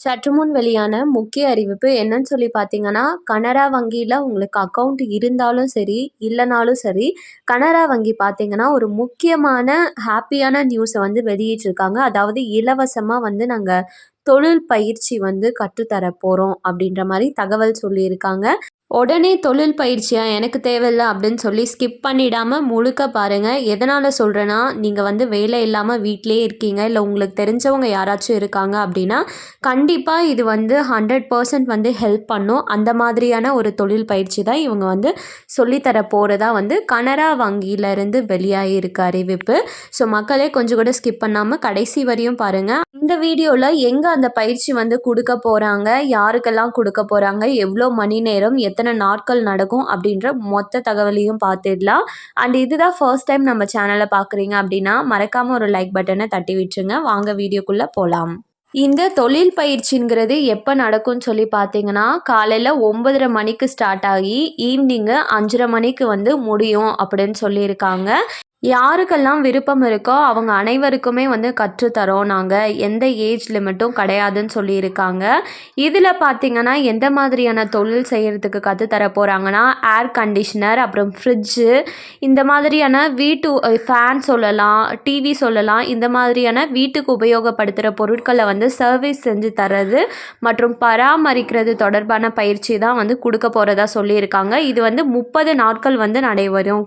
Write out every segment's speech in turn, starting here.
சற்று முன் வெளியான முக்கிய அறிவிப்பு என்னன்னு சொல்லி பார்த்தீங்கன்னா கனரா வங்கியில் உங்களுக்கு அக்கௌண்ட் இருந்தாலும் சரி இல்லைனாலும் சரி கனரா வங்கி பார்த்தீங்கன்னா ஒரு முக்கியமான ஹாப்பியான நியூஸை வந்து வெளியிட்டிருக்காங்க. அதாவது இலவசமாக வந்து நாங்கள் தொழில் பயிற்சி வந்து கற்றுத்தர போகிறோம் அப்படின்ற மாதிரி தகவல் சொல்லியிருக்காங்க. உடனே தொழில் பயிற்சியாக எனக்கு தேவையில்ல அப்படின்னு சொல்லி ஸ்கிப் பண்ணிடாமல் முழுக்க பாருங்கள் எதனால் சொல்கிறேன்னா நீங்கள் வந்து வேலை இல்லாமல் வீட்டிலே இருக்கீங்க. இல்லை உங்களுக்கு தெரிஞ்சவங்க யாராச்சும் இருக்காங்க அப்படின்னா கண்டிப்பாக இது வந்து ஹண்ட்ரட் பர்சன்ட் வந்து ஹெல்ப் பண்ணும். அந்த மாதிரியான ஒரு தொழில் பயிற்சி தான் இவங்க வந்து சொல்லித்தர போகிறதா வந்து கனரா வங்கியிலேருந்து வெளியாகி இருக்க அறிவிப்பு. ஸோ மக்களே கொஞ்சம் கூட ஸ்கிப் பண்ணாமல் கடைசி வரையும் பாருங்கள் இந்த வீடியோவில் எங்கே அந்த பயிற்சி வந்து கொடுக்க போகிறாங்க யாருக்கெல்லாம் கொடுக்க போகிறாங்க எவ்வளோ மணி நேரம்? எத்தனை நாட்கள் நடக்கும் அப்படின்ற மொத்த தகவலையும் பார்த்துடலாம். அண்ட் இதுதான் ஃபர்ஸ்ட் டைம் நம்ம சேனலை பார்க்குறீங்க அப்படின்னா மறக்காமல் ஒரு லைக் பட்டனை தட்டி விட்டுருங்க. வாங்க வீடியோக்குள்ளே போகலாம் இந்த தொழில் பயிற்சிங்கிறது எப்போ நடக்கும்னு சொல்லி பார்த்தீங்கன்னா காலையில் ஒம்பதரை மணிக்கு ஸ்டார்ட் ஆகி ஈவினிங்கு அஞ்சரை மணிக்கு வந்து முடியும் அப்படின்னு சொல்லியிருக்காங்க. யாருக்கெல்லாம் விருப்பம் இருக்கோ அவங்க அனைவருக்குமே வந்து கற்றுத்தரோம் நாங்கள் எந்த ஏஜ் லிமிட்டும் கிடையாதுன்னு சொல்லியிருக்காங்க. இதில் பார்த்திங்கன்னா எந்த மாதிரியான தொழில் செய்கிறதுக்கு கற்றுத்தர போகிறாங்கன்னா ஏர் கண்டிஷ்னர் அப்புறம் ஃப்ரிட்ஜு இந்த மாதிரியான வீட்டு ஃபேன் சொல்லலாம் டிவி சொல்லலாம் இந்த மாதிரியான வீட்டுக்கு உபயோகப்படுத்துகிற பொருட்களை வந்து சர்வீஸ் செஞ்சு தர்றது மற்றும் பராமரிக்கிறது தொடர்பான பயிற்சி தான் வந்து கொடுக்க போகிறதா சொல்லியிருக்காங்க. இது வந்து முப்பது நாட்கள் வந்து நடைபெறும்.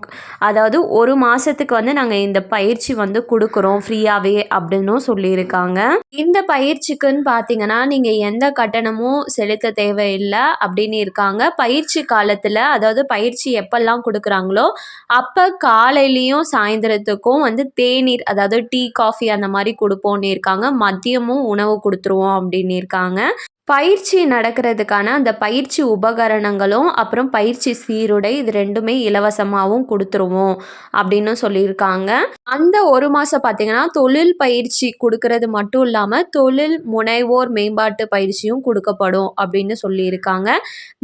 அதாவது ஒரு மாதத்துக்கு மாதத்துக்கு வந்து நாங்கள் இந்த பயிற்சி வந்து கொடுக்குறோம் ஃப்ரீயாகவே அப்படின்னும் சொல்லியிருக்காங்க. இந்த பயிற்சிக்குன்னு பார்த்தீங்கன்னா நீங்கள் எந்த கட்டணமும் செலுத்த தேவையில்லை அப்படின்னு இருக்காங்க. பயிற்சி காலத்தில் அதாவது பயிற்சி எப்பெல்லாம் கொடுக்குறாங்களோ அப்போ காலையிலையும் சாயந்தரத்துக்கும் வந்து தேநீர் அதாவது டீ காஃபி அந்த மாதிரி கொடுப்போன்னு இருக்காங்க. மதியமும் உணவு கொடுத்துருவோம் அப்படின்னு இருக்காங்க. பயிற்சி நடக்கிறதுக்கான அந்த பயிற்சி உபகரணங்களும் அப்புறம் பயிற்சி சீருடை இது ரெண்டுமே இலவசமாகவும் கொடுத்துருவோம் அப்படின்னு சொல்லியிருக்காங்க. அந்த ஒரு மாதம் பார்த்திங்கன்னா தொழில் பயிற்சி கொடுக்கறது மட்டும் இல்லாமல் தொழில் முனைவோர் மேம்பாட்டு பயிற்சியும் கொடுக்கப்படும் அப்படின்னு சொல்லியிருக்காங்க.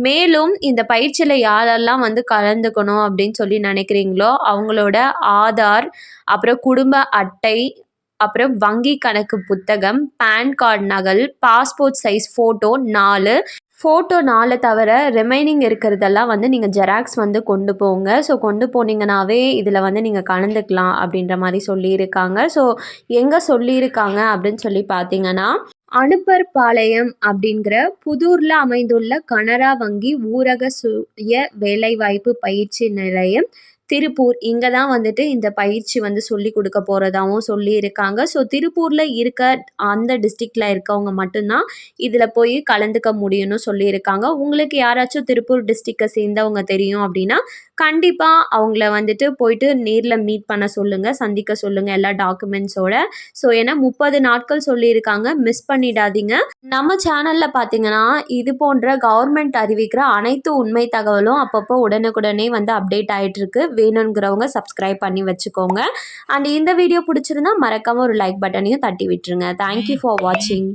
மேலும் இந்த பயிற்சியில் யாரெல்லாம் வந்து கலந்துக்கணும் அப்படின்னு சொல்லி நினைக்கிறீங்களோ அவங்களோட ஆதார் அப்புறம் குடும்ப அட்டை அப்புறம் வங்கி கணக்கு புத்தகம் பேன் கார்டு நகல் பாஸ்போர்ட் சைஸ் ஃபோட்டோ நாலு. ஃபோட்டோ நாலு தவிர ரிமைனிங் இருக்கிறதெல்லாம் வந்து நீங்கள் ஜெராக்ஸ் வந்து கொண்டு போங்க. ஸோ கொண்டு போனீங்கனாவே இதில் வந்து நீங்கள் கலந்துக்கலாம் அப்படின்ற மாதிரி சொல்லியிருக்காங்க. ஸோ எங்கே சொல்லியிருக்காங்க அப்படின்னு சொல்லி பார்த்தீங்கன்னா அனுப்பர்பாளையம் அப்படிங்கிற புதூரில் அமைந்துள்ள கனரா வங்கி ஊரக சுய வேலைவாய்ப்பு பயிற்சி நிலையம் திருப்பூர் இங்கே தான் வந்துட்டு இந்த பயிற்சி வந்து சொல்லி கொடுக்க போகிறதாகவும் சொல்லியிருக்காங்க. ஸோ திருப்பூரில் இருக்க அந்த டிஸ்ட்ரிக்டில் இருக்கவங்க மட்டும்தான் இதில் போய் கலந்துக்க முடியும்னு சொல்லியிருக்காங்க. உங்களுக்கு யாராச்சும் திருப்பூர் டிஸ்ட்ரிக்டை சேர்ந்தவங்க தெரியும் அப்படின்னா கண்டிப்பாக அவங்கள வந்துட்டு போயிட்டு நேரில் மீட் பண்ண சொல்லுங்கள் சந்திக்க சொல்லுங்கள் எல்லா டாக்குமெண்ட்ஸோட ஸோ ஏன்னா முப்பது நாட்கள் சொல்லியிருக்காங்க மிஸ் பண்ணிடாதீங்க. நம்ம சேனலில் பார்த்தீங்கன்னா இது போன்ற கவர்மெண்ட் அறிவிக்கிற அனைத்து உண்மை தகவலும் அப்பப்போ உடனுக்குடனே வந்து அப்டேட் ஆகிட்டு இருக்கு வேணுங்கிறவங்க சப்ஸ்கிரைப் பண்ணி வச்சுக்கோங்க. அண்ட் இந்த வீடியோ பிடிச்சிருந்தா மறக்காமல் ஒரு லைக் பட்டனையும் தட்டி விட்டுருங்க. தேங்க்யூ ஃபார் வாட்சிங்